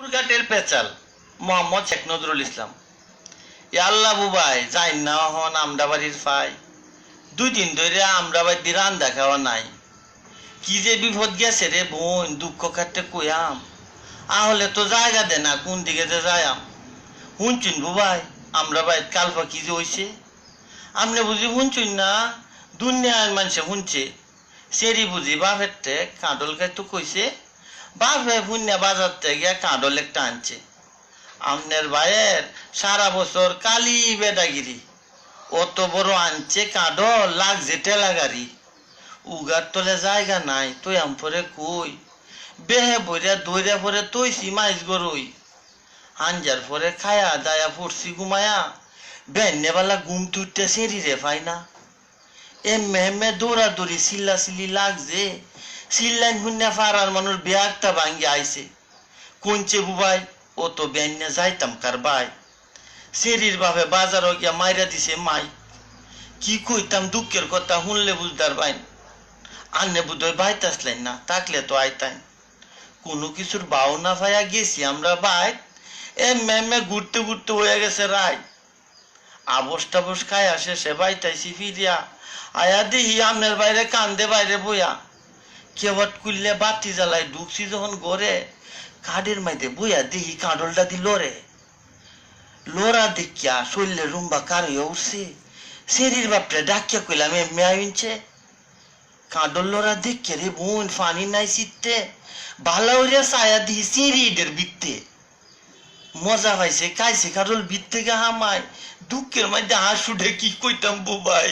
কুরঘাটের পেচাল, মোহাম্মদ শেখ নজরুল ইসলাম। এ আল্লাহ বুবাই, যাই না হন আমরা বাড়ির ফাই। দুই দিন ধরে আমরা বাড়ির রান্দা খাওয়া নাই। কি যে বিপদ গেছে রে বোন, দুঃখ কাটতে কইয়াম। আহলে তো জায়গা দে না, কোন দিকে যে যায়াম। শুনছুন বুবাই আমরা বাইর কালফা কি যে হইছে? আপনি বুঝি শুনছুন না, দুনিয়ার মানুষে শুনছে সেরি বুঝি বাপের তে কাঁডল খাইতো কইছে। বাপে পুণ্যা বাজার থেকে কাঁডল একটা আনছে। আমনের ভাইয়ের সারা বছর কালি বেদাগিরি অত বড় আনছে কাঁডল লাগছে টেলা গাড়ি উগার তলে জায়গা নাই, তুই আম পরে কই? বেহে বইরা দইরা পরে তৈছি মাইজ গরই। হাঞ্জার পরে খায়া দায়া পড়ছি ঘুমায়া। বেন্নেবালা ঘুম তুইতে সেরি রে পাই না। এমে এমে দৌড়াদৌড়ি চিল্লা চিল্লি লাগছে। চিল্লাইন শুনে ফারার মানুষ বেয়ারটা ভাঙ্গি আইছে কোনছে বুবাই ও তো বেন্যা যাইতাম কার বাই সেরির ভাবে বাজারও গিয়া মাইরা দিছে মাই। কি কইতাম দুঃখের কথা শুনলে বুঝদার বাইন। আন্নে বুধই বাইতে না থাকলে তো আইতাই কোনো কিছুর বাও না পাইয়া গেছি আমরা বাইক এমে এমে ঘুরতে ঘুরতে হয়ে গেছে রায় আবস টাবস খায় আসে সে বাইতাইছি ফিরিয়া। আয়া দিহি আমনের বাইরে কান্দে বাইরে বইয়া। কেবট কুললে বাতি জ্বালাই ঢুকছি যখন গড়ে কাঠের মাইতে বইয়া দিহি কাঁডলটা দিল রে লোরা দেখিয়া শরীরে রুম্বা কার হইয়া উঠছে। শরীর বাপটা ডাকিয়া কইলাম এমনি আইনছে কাঁডল লোরা দেখে রে বোন, ফানি নাই সিটতে ভালো হইয়া ছায়া দিহি সিঁড়িদের বিত্তে মজা পাইছে, খাইছে কারল বিত থেকে হামায়। দুঃখের মধ্যে হাসুডে কি কইতাম বুবাই